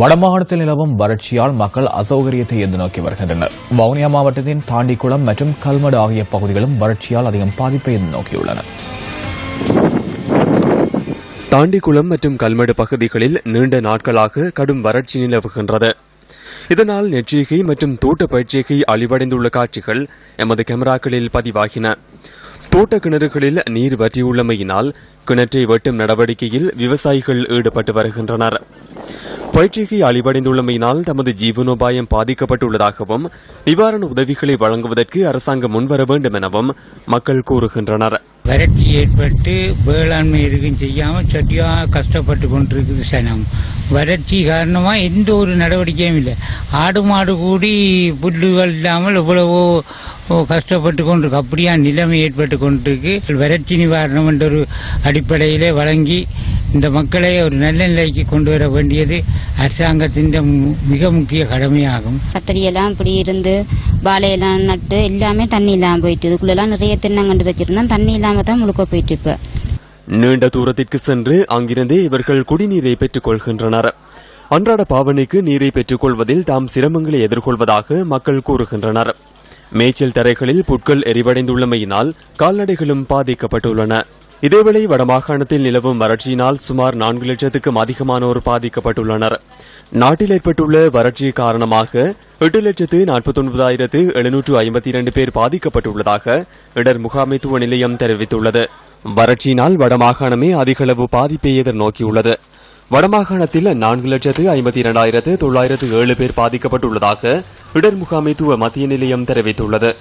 வடமாகாணத்தில் நிலவும் வறட்சியால் மக்கள் அசௌகரியத்தை எதிர்நோக்கி வருகின்றனர். வவுனியா மாவட்டத்தின் தாண்டிக்குளம் மற்றும் கல்மடு ஆகிய பகுதிகளும் வறட்சியால் அதிகம் பாதிப்பை எதிர்நோக்கியுள்ளன. தாண்டிக்குளம் மற்றும் கல்மடு பகுதிகளில் நீண்ட நாட்களாக கடும் வறட்சி நிலவுகின்றது. இதனால் நெற்றிகை மற்றும் தோட்ட பயிற்சிகை அழிவடைந்துள்ள காட்சிகள் எமது கேமராக்களில் பதிவாகின. தோட்ட கிணறுகளில் நீர் வற்றியுள்ளமையினால் கிணற்றை வெட்டும் நடவடிக்கையில் விவசாயிகள் ஈடுபட்டு வருகின்றனர். பயிற்சிகை அழிவடைந்துள்ளமையினால் தமது ஜீவனோபாயம் பாதிக்கப்பட்டுள்ளதாகவும் நிவாரண உதவிகளை வழங்குவதற்கு அரசாங்கம் முன்வர வேண்டும் எனவும் மக்கள் கூறுகின்றனர். வறட்சி ஏற்பட்டு வேளாண்மை எதுவும் செய்யாமல் சட்டியாக கஷ்டப்பட்டு கொண்டிருக்குது சனம். வறட்சி காரணமாக எந்த ஒரு நடவடிக்கையும் இல்லை. ஆடு மாடு கூடி புல்லுகள் இல்லாமல் எவ்வளவோ கஷ்டப்பட்டு கொண்டிருக்கு. அப்படியா நிலைமை ஏற்பட்டு கொண்டிருக்கு. வறட்சி நிவாரணம் என்ற ஒரு அடிப்படையிலே வழங்கி இந்த மக்களை ஒரு நல்ல நிலைக்கு கொண்டு வர வேண்டியது அரசாங்கத்தின் மிக முக்கிய கடமையாகும். கத்திரியெல்லாம் இப்படி இருந்து வாழையெல்லாம் நட்டு எல்லாமே தண்ணி இல்லாம போயிட்டு இதுக்குள்ளெல்லாம் நிறைய தென்னங்கண்டு வச்சிருந்தோம். தண்ணி இல்லாம தான் முழுக்க போயிட்டு இப்ப. நீண்ட தூரத்திற்கு சென்று அங்கிருந்தே இவர்கள் குடிநீரை பெற்றுக் கொள்கின்றனர். அன்றாட பாவனைக்கு நீரை பெற்றுக் கொள்வதில் தாம் சிரமங்களை எதிர்கொள்வதாக மக்கள் கூறுகின்றனர். மேய்ச்சல் தரைகளில் புட்கள் எரிவடைந்துள்ளமையினால் கால்நடைகளும் பாதிக்கப்பட்டுள்ளன. இதேவேளை வடமாகாணத்தில் நிலவும் வறட்சியினால் சுமார் நான்கு லட்சத்துக்கும் அதிகமானோர் பாதிக்கப்பட்டுள்ளனர். நாட்டில் ஏற்பட்டுள்ள வறட்சி காரணமாக எட்டு லட்சத்து நாற்பத்தொன்பதாயிரத்து எழுநூற்று ஐம்பத்தி இரண்டு பேர் பாதிக்கப்பட்டுள்ளதாக இடர் முகாமைத்துவ நிலையம் தெரிவித்துள்ளது. வறட்சியினால் வடமாகாணமே அதிகளவு பாதிப்பை எதிர்நோக்கியுள்ளது. வடமாகாணத்தில் நான்கு லட்சத்து ஐம்பத்தி இரண்டாயிரத்து தொள்ளாயிரத்து ஏழு பேர் பாதிக்கப்பட்டுள்ளதாக இடர் முகாமைத்துவ மத்திய நிலையம் தெரிவித்துள்ளது.